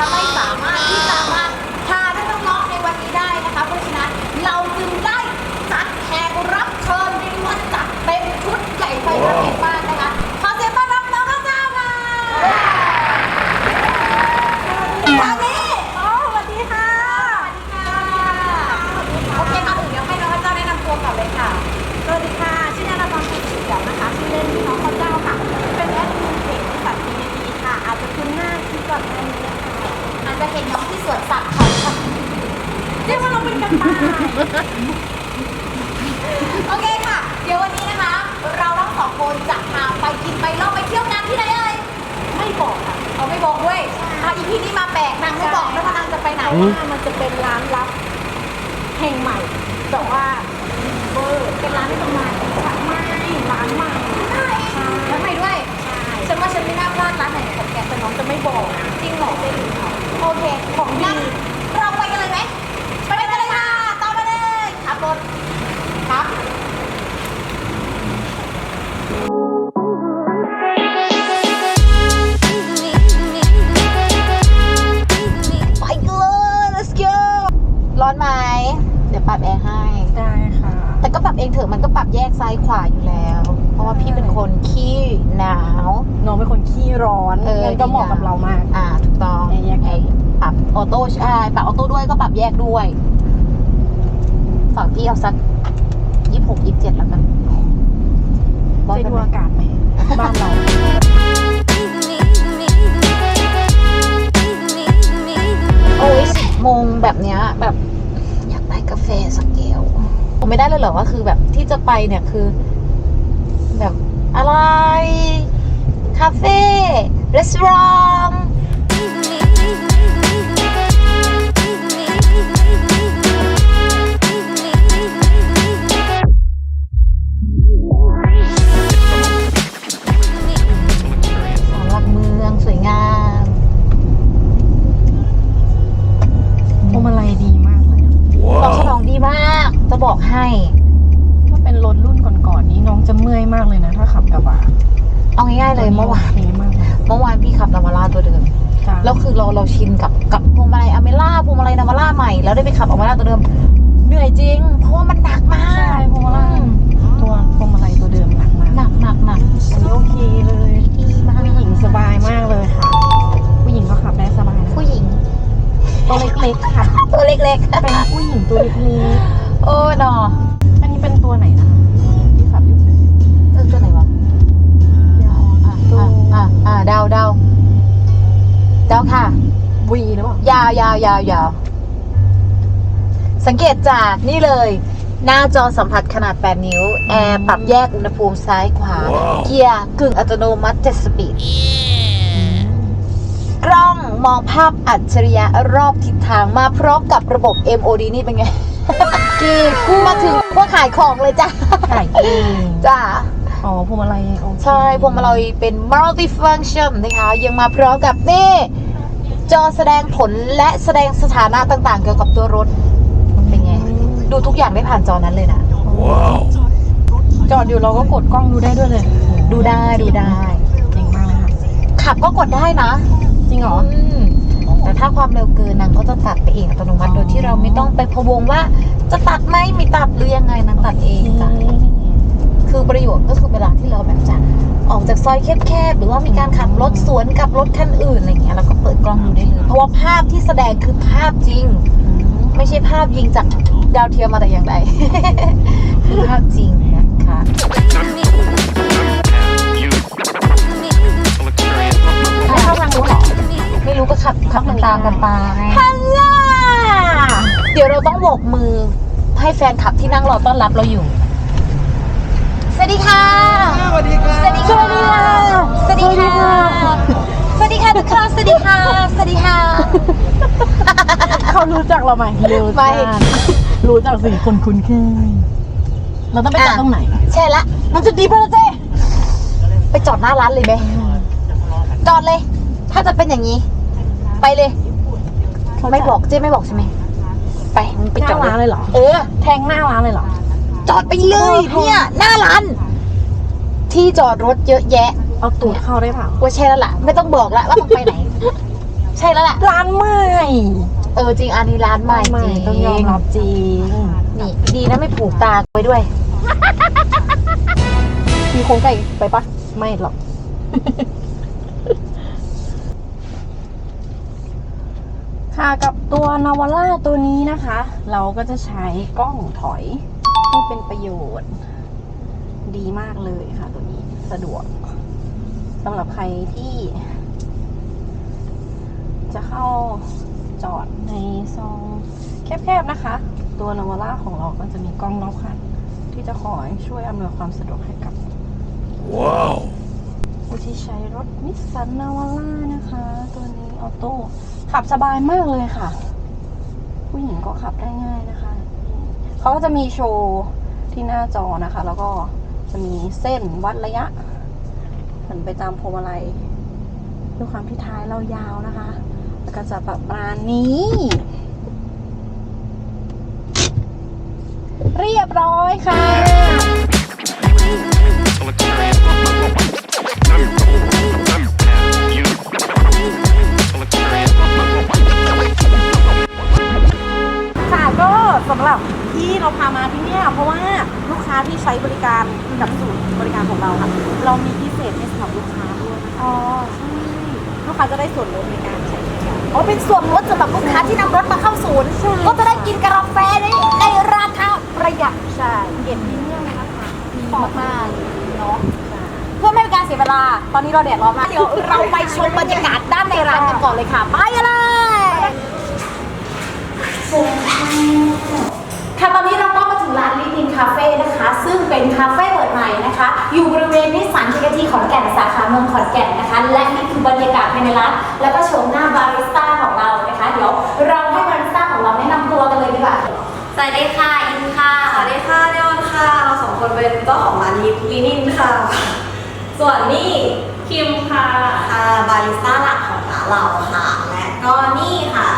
นะคะไม่สามารถที่จะมา โต้ใช่ปรับออโต้ด้วยก็ปรับแยกด้วย ฝั่งพี่เอาสักยี่หกยี่เจ็ดแล้วกันว่าจะกันดูไหมอากาศไหมบ้านเรา โอ้ยสิบโมงแบบเนี้ยแบบอยากได้กาแฟสักแก้วผมไม่ได้เลยเหรอว่าคือแบบที่จะไปเนี่ยคือ แบบอะไร คาเฟ่รีสอ เล็กเป็นผู้หญิงตัวเล็กๆ โอ้หนอๆอันนี้เป็นตัวไหนนะคะที่ขับอยู่เออตัวไหนวะอะอะอะอะเดาเดาเดาค่ะ วีหรือเปล่า ยาวยาวยาวยาวสังเกตจากนี่เลย หน้าจอสัมผัสขนาด 8 นิ้ว แอร์ปรับแยกอุณหภูมิซ้ายขวา เกียร์กึ่งอัตโนมัติ7สปีดกล้อง มองภาพอัจฉริยะรอบทิศทางมาพร้อมกับระบบ MOD นี่เป็นไงกีกูมาถึงพวกขายของเลยจ้ะถ่ายเองจ้าอ๋อพวงมาลัยโอเคใช่พวงมาลัยเป็น multifunction นะคะ ยังมาพร้อมกับนี่จอแสดงผลและแสดงสถานะต่าง ๆ เกี่ยวกับตัวรถเป็นไง ดูทุกอย่างได้ผ่านจอนั้นเลยนะจอดอยู่เราก็กดกล้องดูได้ด้วยเลย ดูได้ดูได้เก่งมากเลยค่ะขับก็กดได้นะ จริงเหรออืมแต่ถ้าความเร็วเกินนางก็จะตัดไปเองอัตโนมัติอ๋อโดยที่เราไม่ต้องไปพะวงว่า จะตัดไหมไม่ตัดหรือยังไงนางตัดเองจ้ะคือประโยชน์ก็คือเวลาที่เราแบบจะออกจากซอยแคบๆหรือว่ามีการขับรถสวนกับรถคันอื่นอะไรเงี้ยเราก็เปิดกล้องดูได้เลยเพราะว่าภาพที่แสดงคือภาพจริง ไม่ใช่ภาพยิงจากดาวเทียมมาแต่อย่างใดคือภาพจริงนะคะไม่เข้าทางนู้นเหรอ ไม่รู้ก็ขับขับตามๆกันไปฮัลโหลเดี๋ยวเราต้องโบกมือให้แฟนคลับที่นั่งรอต้อนรับเราอยู่ สวัสดีค่ะ สวัสดีครับสวัสดีค่ะ สวัสดีค่ะ สวัสดีค่ะทุกคนสวัสดีค่ะ สวัสดีค่ะ เขารู้จักเราไหมรู้ไม่จักรู้จักสี่คนคุ้นเคยเราต้องไปจอดตรงไหน ใช่ละ มันจะดีป่ะล่ะเจ๊ไปจอดหน้าร้านเลยไหมจอดเลย ถ้าจะเป็นอย่างนี้ ไปเลย ไม่บอกเจ๊ไม่บอกใช่ไหมไปมึงไปหจอน้าดร้านเลยเหรอ เออ แทงหน้าร้านเลยเหรอ จอดไปเลยเออ เนี่ยหน้าร้าน ที่จอดรถเยอะแยะเอาตูดเข้าได้เปล่าว่าใช่แล้วล่ะ ไม่ต้องบอกละว่ามึงไปไหน ใช่แล้วล่ะ ร้านใหม่เออจริงอันนี้ร้านใหม่จริงต้องยอมรับจริง นี่ดีนะไม่ผูกตาไว้ด้วย มีโครงไก่ไปปะไม่หรอก ค่ะกับตัวนาวาร่าตัวนี้นะคะ เราก็จะใช้กล้องถอยให้เป็นประโยชน์ ดีมากเลยค่ะ ตัวนี้สะดวกสำหรับใครที่ จะเข้าจอดในซองแคบๆนะคะ ตัวนาวาร่าของเราก็จะมีกล้องรอบคันที่จะคอยช่วยอำนวยความสะดวกให้กับผู้ที่ใช้รถนิสสันนาวาร่านะคะ ตัวนี้ออโต้ ขับสบายมากเลยค่ะ ผู้หญิงก็ขับได้ง่ายนะคะ เขาก็จะมีโชว์ที่หน้าจอนะคะ แล้วก็จะมีเส้นวัดระยะเหมือนไปตามพวงมาลัยด้วยความที่ท้ายเรายาวนะคะ แล้วก็จะประมาณนี้ เรียบร้อยค่ะ สำหรับที่เราพามาที่เนี่ยเพราะว่าลูกค้าที่ใช้บริการกับศูนย์บริการของเราค่ะ เรามีพิเศษให้สำหรับลูกค้าด้วยนะคะอ๋อลูกค้าจะได้ส่วนลดในการใช้บริการอ๋อเป็นส่วนลดสำหรับลูกค้าที่นำรถมาเข้าศูนย์ใช่ก็จะได้กินกาแฟในในราคาประหยัดใช่เก็บพรีเมียมนะคะเหมาะมากเนาะเพื่อไม่เป็นการเสียเวลา ตอนนี้เราแดดร้อนมากเดี๋ยวเราไปชมบรรยากาศด้านในร้านกันก่อนเลยค่ะ ไปกันเลย ค่ะตอนนี้เราก็มาถึงร้านลินินคาเฟ่นะคะ ซึ่งเป็นคาเฟ่เปิดใหม่นะคะ อยู่บริเวณนิสสันทีกทีขอนแก่นสาขาเมืองขอนแก่นนะคะ และนี่คือบรรยากาศภายในร้านแล้วก็โฉมหน้าบาริสต้าของเรานะคะ เดี๋ยวเราให้บาริสต้าของเราแนะนำตัวกันเลยดีกว่าสวัสดีค่ะอินค่ะสวัสดีค่ะเนออนค่ะ เราสองคนเป็นเจ้าของร้านลิฟลินินค่ะ ส่วนนี่คิมค่ะค่ะบาริสต้าหลักของร้านเราค่ะ และก็นี่ค่ะ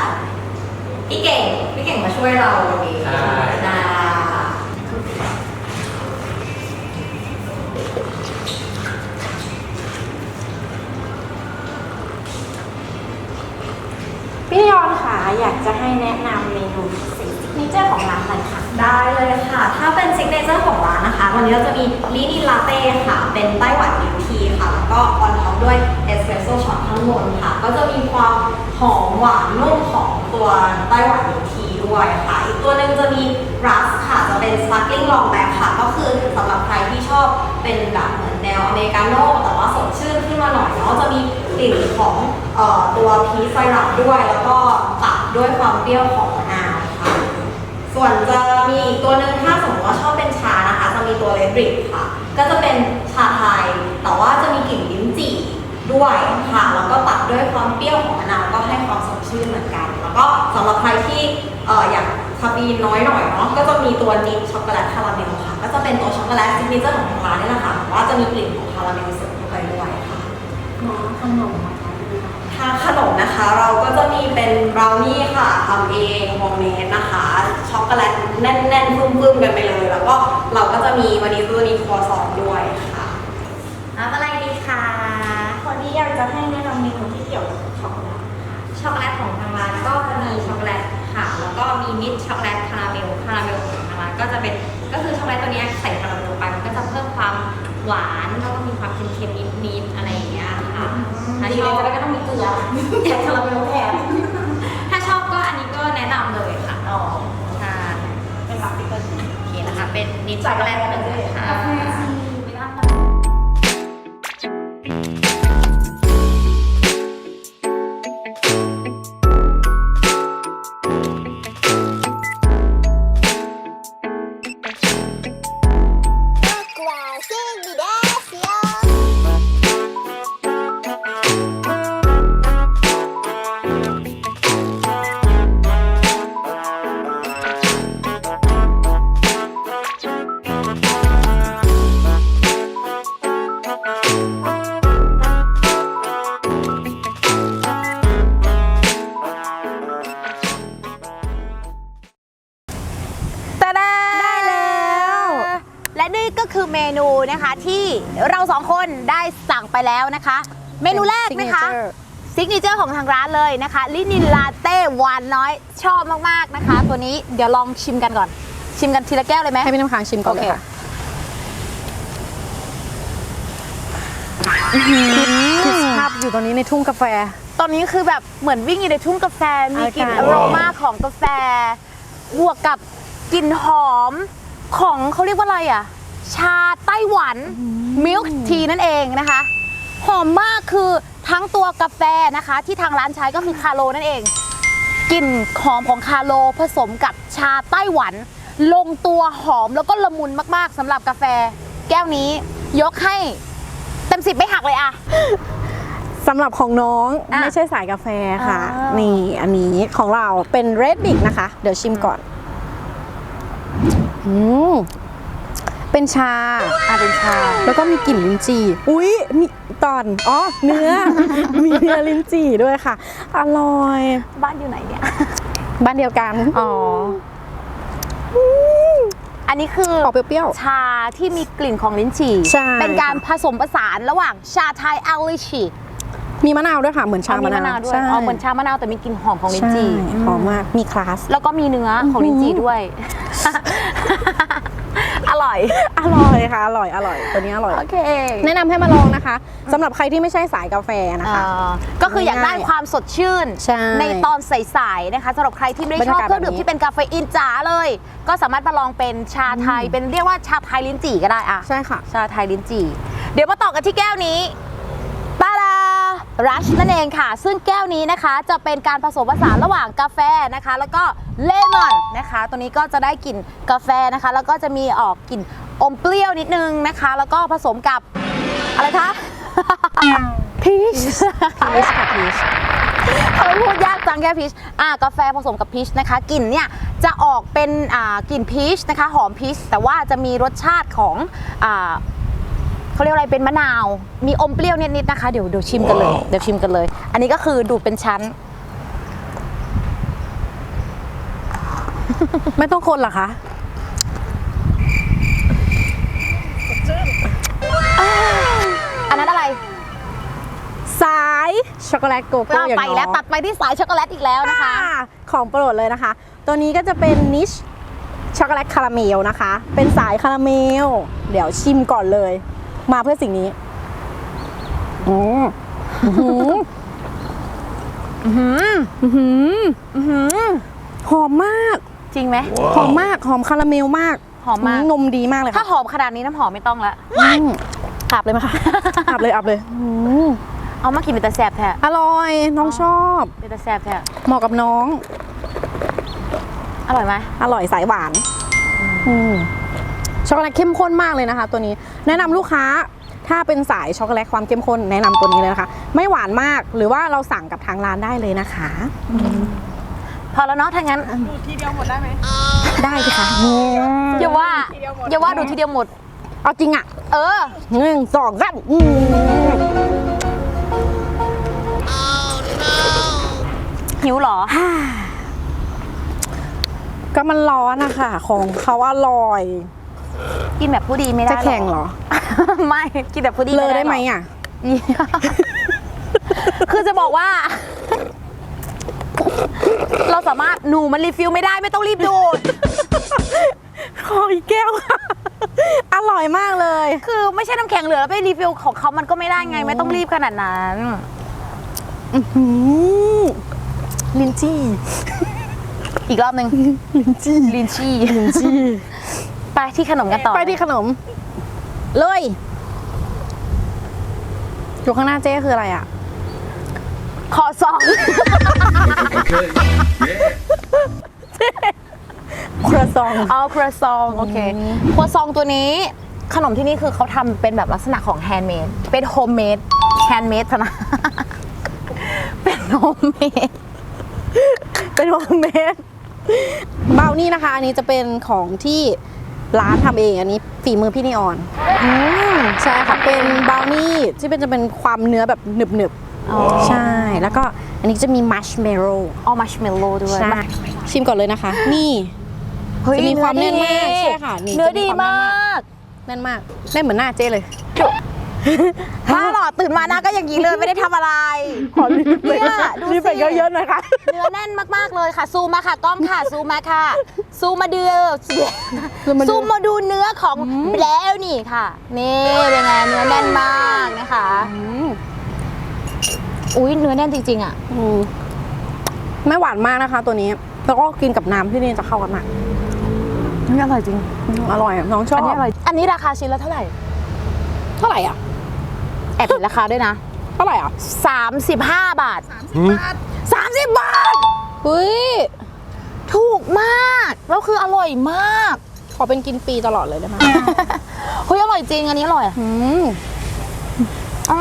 พี่เก่ง พี่เก่งมาช่วยเราวันนี้ใช่ค่ะพี่ยอนค่ะอยากจะให้แนะนำเมนูซิกเนเจอร์ของร้านหน่อยค่ะ ได้เลยค่ะ ถ้าเป็นซิกเนเจอร์ของร้านนะคะ วันนี้เราจะมีลินินลาเต้ค่ะ เป็นไต้หวันมิลทีค่ะ แล้วก็ออนท็อปด้วยเอสเปรสโซ่ช็อตข้างบนค่ะ ก็จะมีความหอมหวานนุ่มของตัวไต้หวันมิลที ด้วยค่ะ อีกตัวหนึ่งจะมีรัสค่ะ จะเป็นสปาร์คลิ่งลองแบ็คค่ะ ก็คือสำหรับใครที่ชอบเป็นแบบเหมือนแนวอเมริกาโน่แต่ว่าสดชื่นขึ้นมาหน่อยเนาะ จะมีกลิ่นของออตัวพีชไซรัปด้วย แล้วก็ตัดด้วยความเปรี้ยวของมะนาวค่ะ ส่วนจะมีอีกตัวหนึ่งถ้าสมมติว่าชอบเป็นชานะคะ จะมีตัวเลดริกค่ะ ก็จะเป็นชาไทย แต่ว่าจะมีกลิ่นลิ้นจี่ด้วยค่ะ แล้วก็ตัดด้วยความเปรี้ยวของมะนาวก็ให้ความสดชื่นเหมือนกัน แล้วก็สำหรับใครที่ เอ่ออยากคาเฟอีนน้อยหน่อยเนาะก็จะมีตัวนิดช็อกโกแลตคาราเมลค่ะ ก็จะเป็นตัวช็อกโกแลตซิกเนเจอร์ของทางร้านนี่แหละค่ะแต่ว่าจะมีกลิ่นของคาราเมลเสริมเข้าไปด้วยค่ะน้องขนมนะคะทางขนมนะคะเราก็จะมีเป็นบราวนี่ค่ะทำเองโฮมเมดนะคะ ช็อกโกแลตแน่นๆพึ่มๆกันไปเลย แล้วก็เราก็จะมีวันนี้ตัวนี้ครัวซองด้วยค่ะรับอะไรดีคะวันนี้อยากจะให้แนะนำเมนูที่เกี่ยวกับช็อกโกแลตช็อกโกแลตของทางร้านก็จะมีช็อกโกแลต ค่ะ แล้วก็มีมิดช็อกโกแลตคาราเมลคาราเมลของทางร้านก็จะเป็นก็คือช็อกโกแลตตัวเนี้ยใส่คาราเมลลงไปมันก็จะเพิ่มความหวานแล้วก็มีความเค็มๆนิดๆอะไรอย่างเงี้ยค่ะถ้าดีชเลอยบจะได้ไม่ต้องมีเกลือแทนคาราเมลแทนถ้าชอบก็อันนี้ก็แนะนำเลยค่ะอ๋อค่ะเป็นแบบที่เป็นโอเคนะคะเป็นนิดช็อกโกแลตเหมือนกันค่ะไม่ สั่งไปแล้วนะคะ เมนูแรกนะคะซิกเนเจอร์ของทางร้านเลยนะคะลินินลาเต้หวานน้อยชอบมากๆนะคะ ตัวนี้เดี๋ยวลองชิมกันก่อน ชิมกันทีละแก้วเลยไหมให้พี่น้ำค้างชิมก่อนเลยค่ะคือภาพอยู่ตรงนี้ในทุ่งกาแฟ ตอนนี้คือแบบเหมือนวิ่งอยู่ในทุ่งกาแฟมีกลิ่นอาอการโรมาของกาแฟ บวกกับกลิ่นหอมของเขาเรียกว่าอะไรอะ ชาไต้หวันมิลค์ทีนั่นเองนะคะ หอมมากคือทั้งตัวกาแฟนะคะ ที่ทางร้านใช้ก็คือคาโลนั่นเองกลิ่นหอมของคาโลผสมกับชาไต้หวัน ลงตัวหอมแล้วก็ละมุนมากๆสำหรับกาแฟ แก้วนี้ยกให้เต็มสิบไม่หักเลยอะ สำหรับของน้องอะไม่ใช่สายกาแฟค่ะอ้าวนี่อันนี้ของเราเป็นเรดดิกนะคะ เดี๋ยวชิมก่อนอืม เป็นชา อะเป็นชา แล้วก็มีกลิ่นลิ้นจี่อุ๊ยมีตอน อ๋อ เนื้อ มีเนื้อลิ้นจี่ด้วยค่ะ อร่อย บ้านอยู่ไหนเนี่ย บ้านเดียวกัน อ๋อ อันนี้คือออกเปรี้ยวชาที่มีกลิ่นของลิ้นจี่ ใช่ เป็นการผสมผสานระหว่างชาไทยอัลลิชีๆมีมะนาวด้วยค่ะ เหมือนชามะนาวด้วยใช่อ๋อ เหมือนชามะนาวแต่มีกลิ่นหอมของลิ้นจี่ใช่หอมมาก มีคลาส แล้วก็มีเนื้อของลิ้นจี่ด้วยอ ร่อย อร่อยค่ะ อร่อย อร่อย ตัวนี้อร่อย โอเค แนะนำให้มาลองนะคะ สำหรับใครที่ไม่ใช่สายกาแฟนะคะอ่าก็คืออยากได้ง่ายๆความสดชื่นใช่ตอนใสๆนะคะสำหรับใครที่ไม่ได้ชอบบรรยากาศเครื่องดื่มแบบนี้ ที่เป็นกาเฟอีนจ๋าเลย ก็สามารถมาลองเป็นชาไทย เป็นเรียกว่าชาไทยลิ้นจี่ก็ได้อะใช่ค่ะ ชาไทยลิ้นจี่ เดี๋ยวมาต่อกันที่แก้วนี้ตาดา รัชนั่นเองค่ะ ซึ่งแก้วนี้นะคะ จะเป็นการผสมผสานระหว่างกาแฟนะคะ แล้วก็เลมอนนะคะ ตัวนี้ก็จะได้กลิ่นกาแฟนะคะ แล้วก็จะมีออกกลิ่นอมเปรี้ยวนิดนึงนะคะ แล้วก็ผสมกับอะไรคะพีชพีชค่ะพีชทำไมพูดยากจังแค่พีชอ่ากาแฟผสมกับพีชนะคะกลิ่นเนี่ยจะออกเป็นอ่ากลิ่นพีชนะคะ หอมพีชแต่ว่าจะมีรสชาติของอ่า เขาเรียกอะไรเป็นมะนาว มีอมเปรี้ยวนิดๆนะคะ เดี๋ยวเดี๋ยวชิมกันเลย เดี๋ยวชิมกันเลย อันนี้ก็คือดูดเป็นชั้น ไม่ต้องคนเหรอคะอันนั้นอะไร สายช็อกโกแลตโกโก้ก็อย่างไปน้องแล้วตัดไปที่สายช็อกโกแลตอีกแล้วนะคะอ่าของโปรดเลยนะคะ ตัวนี้ก็จะเป็นนิชช็อกโกแลตคาราเมลนะคะ เป็นสายคาราเมล เดี๋ยวชิมก่อนเลย มาเพื่อสิ่งนี้อืมอื้อหืออื้อหืออื้อหือหอมมาก จริงไหมหอมมาก หอมคาราเมลมาก หอมมาก นมดีมากเลยถ้าค่ะหอมขนาดนี้น้ำหอมไม่ต้องละอืมอาบเลยไหมคะอาบเลยอาบเลยอืมเอามากินเป็นตาแสบแท้อร่อย น้องชอบเป็นตาแสบแท้เหมาะกับน้อง อร่อยไหมอร่อยสายหวาน อืม ช็อกโกแลตเข้มข้นมากเลยนะคะ ตัวนี้แนะนำลูกค้าถ้าเป็นสายช็อกโกแลตความเข้มข้นแนะนำตัวนี้เลยนะคะ ไม่หวานมากหรือว่าเราสั่งกับทางร้านได้เลยนะคะ พอแล้วเนาะถ้างั้นได้สิคะอย่าว่าอย่าว่าดูทีเดียวหมด เอาจริงอะ เออหนึ่งสองสามอืมหิวเหรอ ก็มันร้อนนะคะของเขาอร่อย กินแบบผู้ดีไม่ได้จะแข่งเหรอ ไม่ กินแบบผู้ดีเลยได้ไหมรกอะ คือจะบอกว่า เราสามารถหนูมันรีฟิลไม่ได้ไม่ต้องรีบดูดขออีกแก้วค่ะ อร่อยมากเลย คือไม่ใช่น้ำแข็งเหลือแล้วไปรีฟิลของเขามันก็ไม่ได้ไง ไม่ต้องรีบขนาดนั้นอืมลินจี้ อีกรอบหนึ่งลินจี้ลินชี่ลินจี้ ไปที่ขนมกันต่อไปที่ขนม เลยอยู่ข้างหน้าเจ๊คืออะไรอะ ขอซอง Okay. Yeah. ครัวซองเอาครัวซองโอเคครัวซองตัวนี้ ขนมที่นี่คือเขาทำเป็นแบบลักษณะของแฮนด์เมดเป็นโฮมเมดแฮนด์เมดนะเป็นโฮมเมดเป็นโฮมเมดเบานี่นะคะ อันนี้จะเป็นของที่ ร้านทำเองอันนี้ฝีมือพี่นิออนใช่ค่ะ เป็นเบานี่ที่เป็นจะเป็นความเนื้อแบบหนึบหนึบๆใช่ แล้วก็อันนี้จะมีมัชเมลโล่เอามัชเมลโล่ด้วยใช่ชิมก่อนเลยนะคะ นี่ เฮ้ยจะมีความแน่นมากเอใช่ค่ะนี่เนื้อจะมีดีความแน่มนมากากแน่นมากแน่นเหมือนหน้าเจ๊เลย ถ้าหลอดตื่นมาหน้าก็อย่างนี้เลยไม่ได้ทำอะไร ขอรีบเลยเนี่ยดูสิ รีบไปเยอะๆนะคะ เนื้อแน่นมากๆเลยค่ะซูมมาค่ะกล้องค่ะซูมมาค่ะซูมมาดูซูมมาดู ซูมมาดูเนื้อของแล้วนี่ค่ะนี่เป็นไงเนื้อแน่นมากนะคะอืมอุ้ยเนื้อแน่นจริงๆอะอืมไม่หวานมากนะคะ ตัวนี้ แล้วก็กินกับน้ำที่นี่จะเข้ากันมากนี่อร่อยจริง อืมอร่อยอะน้องชอบอันนี้อร่อย อันนี้ราคาชิ้นละเท่าไหร่ เท่าไหร่อะแอบเห็นราคาด้วยนะเท่าไหร่อะ35 บาท 30 บาทเฮ้ยถูกมากแล้วคืออร่อยมาก ขอเป็นกินปีตลอดเลยได้ไหมเฮ้ยอร่อยจริงอันนี้อร่อยอืม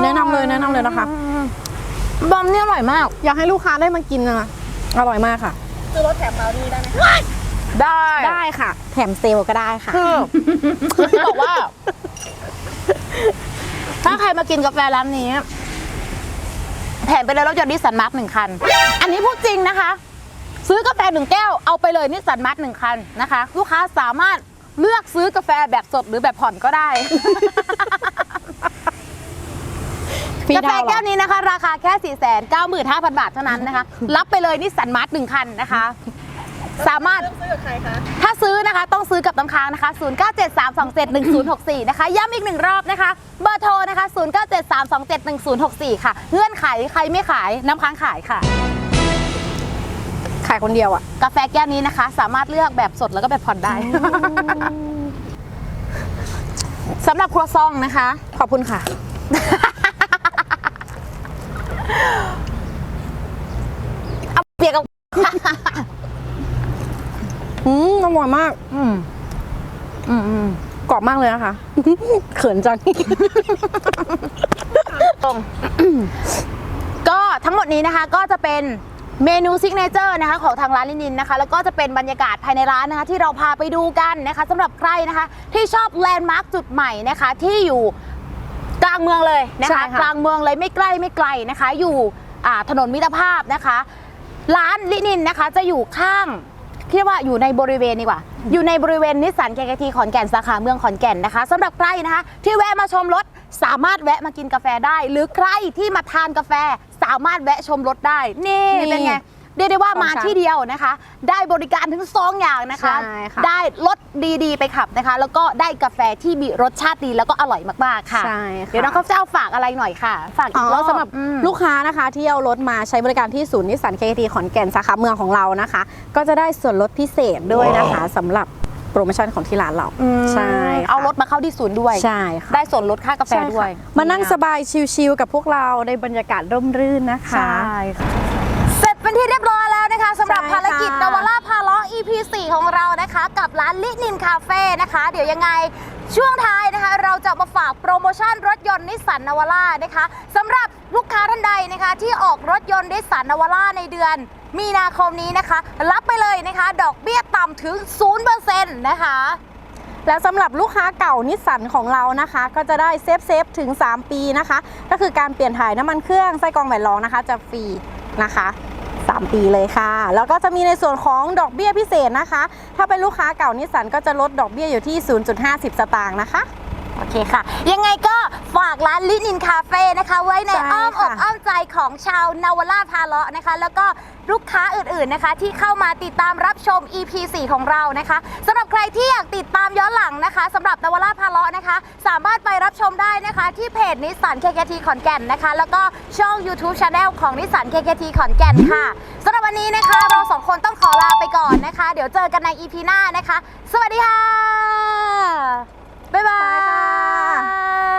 แนะนำเลยแนะนำเลยนะคะ บอมเนี่ยอร่อยมาก อยากให้ลูกค้าได้มากินนะอร่อยมากค่ะได้ได้ค่ะ แถมเซลล์ก็ได้ค่ะ คือ คือที่บอกว่า ถ้าใครมากินกาแฟร้านนี้ แถมไปเลยรถยนต์นิสสันมาร์กหนึ่งคัน อันนี้พูดจริงนะคะ ซื้อกาแฟหนึ่งแก้วเอาไปเลยนิสสันมาร์กหนึ่งคันนะคะ ลูกค้าสามารถเลือกซื้อกาแฟแบบสดหรือแบบผ่อนก็ได้ ฟรีกาแฟดาวน์เหรอ แก้วนี้นะคะ ราคาแค่ 4 9 5 0 0 0 บาทเท่านั้นนะคะ รับไปเลยนิสสันมาร์ทหนึ่งคันนะคะ สามารถถ้าซื้อนะคะต้องซื้อกับน้ำค้างนะคะ 0973271064 นะคะ ย้ำอีกหนึ่งรอบนะคะ เบอร์โทรนะคะ 0973271064 ค่ะ เงื่อนไขใครไม่ขายน้ำค้างขายค่ะ ขายคนเดียวอะ กาแฟแก้วนี้นะคะ สามารถเลือกแบบสดแล้วก็แบบผ่อนได้ สำหรับครัวซองนะคะ ขอบคุณค่ะ เอาเปียกกับ อืมอร่อยมาก อืมอืมอืมกรอบมากเลยนะคะ เขินจัง ตรง ก็ทั้งหมดนี้นะคะ ก็จะเป็นเมนูซิกเนเจอร์นะคะของทางร้านลินินนะคะ แล้วก็จะเป็นบรรยากาศภายในร้านนะคะ ที่เราพาไปดูกันนะคะสำหรับใครนะคะ ที่ชอบแลนด์มาร์คจุดใหม่นะคะ ที่อยู่กลางเมืองเลยนะใช่คะค่ะ กลางเมืองเลยไม่ใกล้ไม่ไกลนะคะ อยู่อ่าถนนมิตรภาพนะคะ ร้านลินินนะคะจะอยู่ข้าง เรียกว่าอยู่ในบริเวณดีกว่า อยู่ในบริเวณนิสสันเคทีขอนแก่นสาขาเมืองขอนแก่นนะคะสำหรับใครนะคะ ที่แวะมาชมรถสามารถแวะมากินกาแฟได้ หรือใครที่มาทานกาแฟสามารถแวะชมรถได้ นี่นี่เป็นไง เรียกได้ว่าสองมาชั้นที่เดียวนะคะ ได้บริการถึงสองอย่างนะคะ ใช่ค่ะ ได้รถดีๆ ไปขับนะคะ แล้วก็ได้กาแฟที่มีรสชาติดีแล้วก็อร่อยมากๆค่ะ ใช่ค่ะ เดี๋ยวน้องข้าวเจ้าฝากอะไรหน่อยค่ะ ฝากอีอ๋กรออบสำหรับอืม ลูกค้านะคะที่เอารถมาใช้บริการที่ศูนย์นิสสันเคทีขอนแก่นสาขาเมืองของเรานะคะ ก็จะได้ส่วนลดพิเศษด้วยนะคะสำหรับโปรโมชั่นของที่ร้านเราใช่ค่ะเอารถมาเข้าที่ศูนย์ด้วย ใช่ค่ะได้ส่วนลดค่ากาแฟใช่ค่ะด้วยมานั่งสบายชิลๆกับพวกเราในบรรยากาศร่มรื่นนะคะ ใช่ค่ะ เสร็จเป็นที่เรียบร้อยแล้วนะคะสำหรับใช่ค่ะภารกิจนวล่าพาล้อ EP 4 ของเรานะคะ กับร้านลินินคาเฟ่นะคะ เดี๋ยวยังไงช่วงท้ายนะคะ เราจะมาฝากโปรโมชั่นรถยนต์นิสสันนวล่านะคะสำหรับลูกค้าท่านใดนะคะ ที่ออกรถยนต์นิสสันนวล่าในเดือน มีนาคมนี้นะคะ รับไปเลยนะคะ ดอกเบี้ยต่ำถึง 0%นะคะ และสำหรับลูกค้าเก่านิสสันของเรานะคะ ก็จะได้เซฟเซฟถึง 3 ปีนะคะ ก็คือการเปลี่ยนถ่ายน้ำมันเครื่องไส้กรองแหวนรองนะคะ จะฟรีนะคะ 3 ปีเลยค่ะ แล้วก็จะมีในส่วนของดอกเบี้ยพิเศษนะคะ ถ้าเป็นลูกค้าเก่านิสสันก็จะลดดอกเบี้ยอยู่ที่ 0.50 สตางค์นะคะ โอเคค่ะ ยังไงก็ฝากร้านลินินคาเฟ่นะคะ ไว้ในใช่อ้อมอกค่ะ อ้อมใจของชาวนาวล่าพาเลาะนะคะ แล้วก็ลูกค้าอื่นๆนะคะ ที่เข้ามาติดตามรับชม EP 4 ของเรานะคะสำหรับใครที่อยากติดตามย้อนหลังนะคะสำหรับนาวล่าพาเลาะนะคะ สามารถไปรับชมได้นะคะ ที่เพจนิสสัน KKT ขอนแก่นนะคะ แล้วก็ช่อง YouTube Channel ของนิสสัน KKT ขอนแก่นค่ะสำหรับวันนี้นะคะ เราสองคนต้องขอลาไปก่อนนะคะ เดี๋ยวเจอกันใน EP หน้านะคะ สวัสดีค่ะ 拜拜。拜